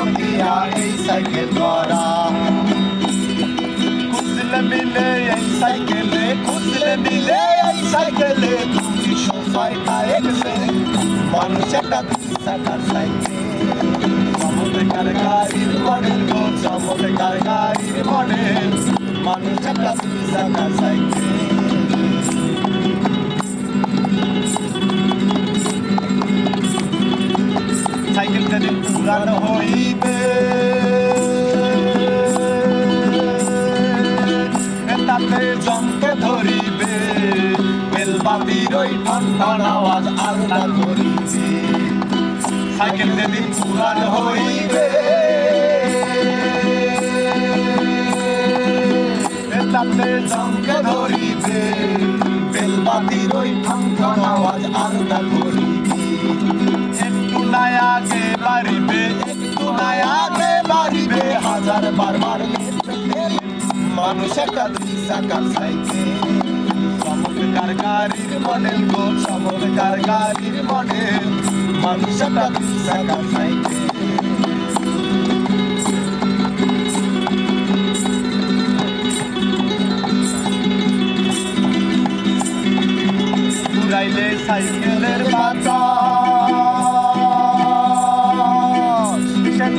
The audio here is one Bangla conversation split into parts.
হাজার স্কুল দিয়া এই সাইকেল করা খুঁজলে মিলে এই সাইকেলে খুঁজলে মিলে এই সাইকেলে তুমি সোফায় খায় গেছে মানুষ একটা দুই চাকার সাইকেল চমৎকার গাড়ির মডেল গো চমৎকার গাড়ির মডেল মানুষ একটা দুই পুরানো হইবে। তাতে জমকে ধরিবে বেলবাতির ওই ঠান্ডার আওয়াজ আলাদা করিবে সাইকেল যেদিন পুরানো হইবে। তাতে জমকে ধরিবে বেলবাতির ওই ঠান্ডার আওয়াজ আলাদা করিবে বাড়িবে একটু বাড়িবে, হাজার বার মারলে মানুষ একটা দুই চাকার সাইকেল চমৎকার গাড়ির মডেল গো চমৎকার গাড়ির মডেল। মানুষ একটা দুই চাকার সাইকেল সাইকেলের বাতাস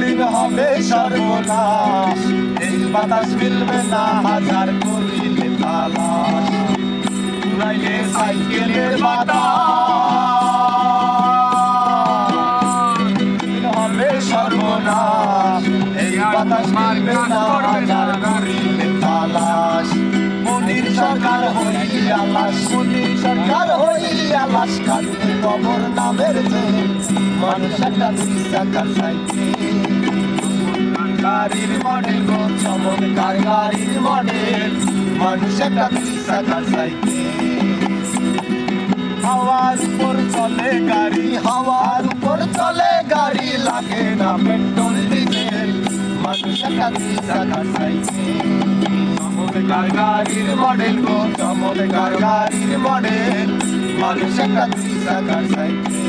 সেদিন হবে সর্বনাশ। এই বাতাস মিলবে না, হাজার করিলে তালাশ। ঘুরাইলে সাইকেলের বাতাস। হবে সর্বনাশ। এই বাতাস মিলবে না, হাজার করিলে তালাশ। মনির সরকার হইয়া লাশ মনির সরকার হইয়া লাশ কাটতে কবর নামের যে মানুষ একটা দুই চাকার গাড়ির মডেল গো চমৎকার গাড়ির মডেল মানুষ একটা দুই চাকার সাইকেল হাওয়ার উপর চলে গাড়ি হাওয়ার উপর চলে গাড়ি লাগে না পেট্রোল ডিজেল মানুষ একটা দুই চাকার সাইকেল চমৎকার গাড়ির মডেল গো চমৎকার গাড়ির মডেল মানুষ একটা দুই চাকার সাইকেল